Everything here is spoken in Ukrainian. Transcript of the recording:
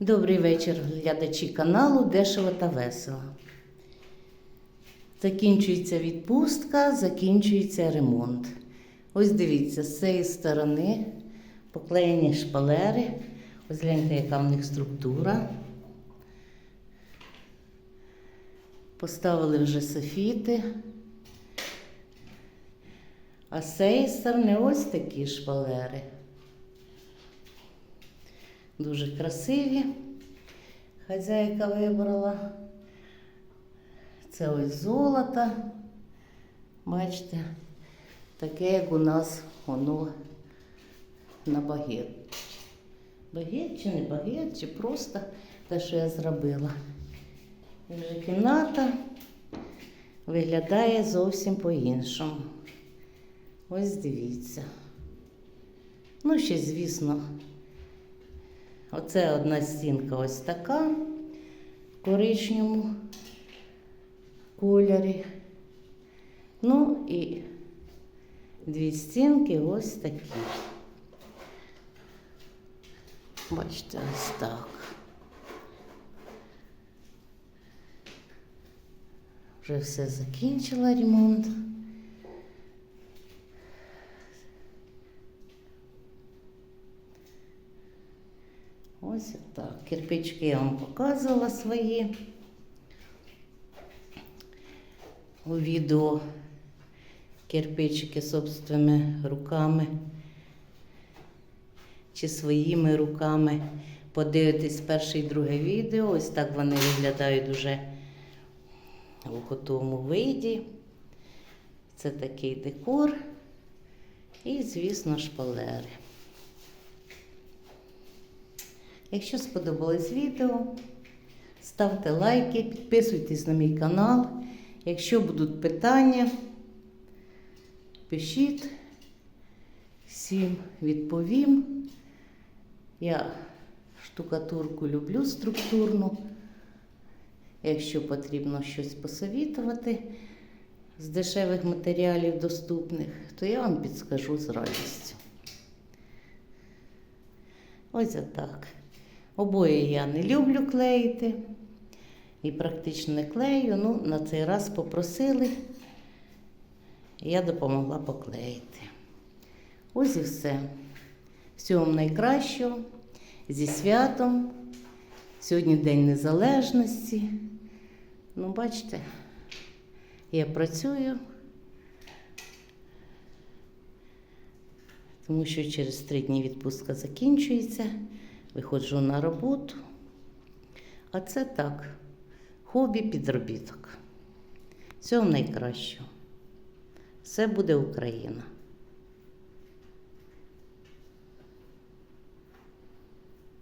Добрий вечір, глядачі каналу Дешево та весело. Закінчується відпустка, закінчується ремонт. Ось дивіться, з цієї сторони поклеєні шпалери. Ось гляньте, яка в них структура. Поставили вже софіти. А з цієї сторони ось такі шпалери. Дуже красиві. Хазяйка вибрала. Це ось золото. Бачите, таке, як у нас воно на багет. Багет чи не багет, чи просто те, що я зробила. І вже кімната виглядає зовсім по-іншому. Ось дивіться. Ну, ще, звісно, Оце одна стінка ось така в коричневому кольорі. Ну і дві стінки ось такі. Бачите, ось так. Вже все закінчила ремонт. Ось так. Кирпички я вам показувала свої у відео. Кирпичики собственними руками чи своїми руками. Подивитись перше і друге відео. Ось так вони виглядають уже у готовому виді. Це такий декор. І, звісно, шпалери. Якщо сподобалось відео, ставте лайки, підписуйтесь на мій канал. Якщо будуть питання, пишіть, всім відповім. Я штукатурку люблю структурну. Якщо потрібно щось посовітувати з дешевих матеріалів доступних, то я вам підскажу з радістю. Ось отак. Обоє я не люблю клеїти і практично не клею. Ну, на цей раз попросили, і я допомогла поклеїти. Ось і все. Всього вам найкращого, зі святом. Сьогодні День Незалежності. Ну, бачите, я працюю, тому що через три дні відпустка закінчується. Виходжу на роботу. А це так, хобі підробіток. Всього найкращого. Все буде Україна.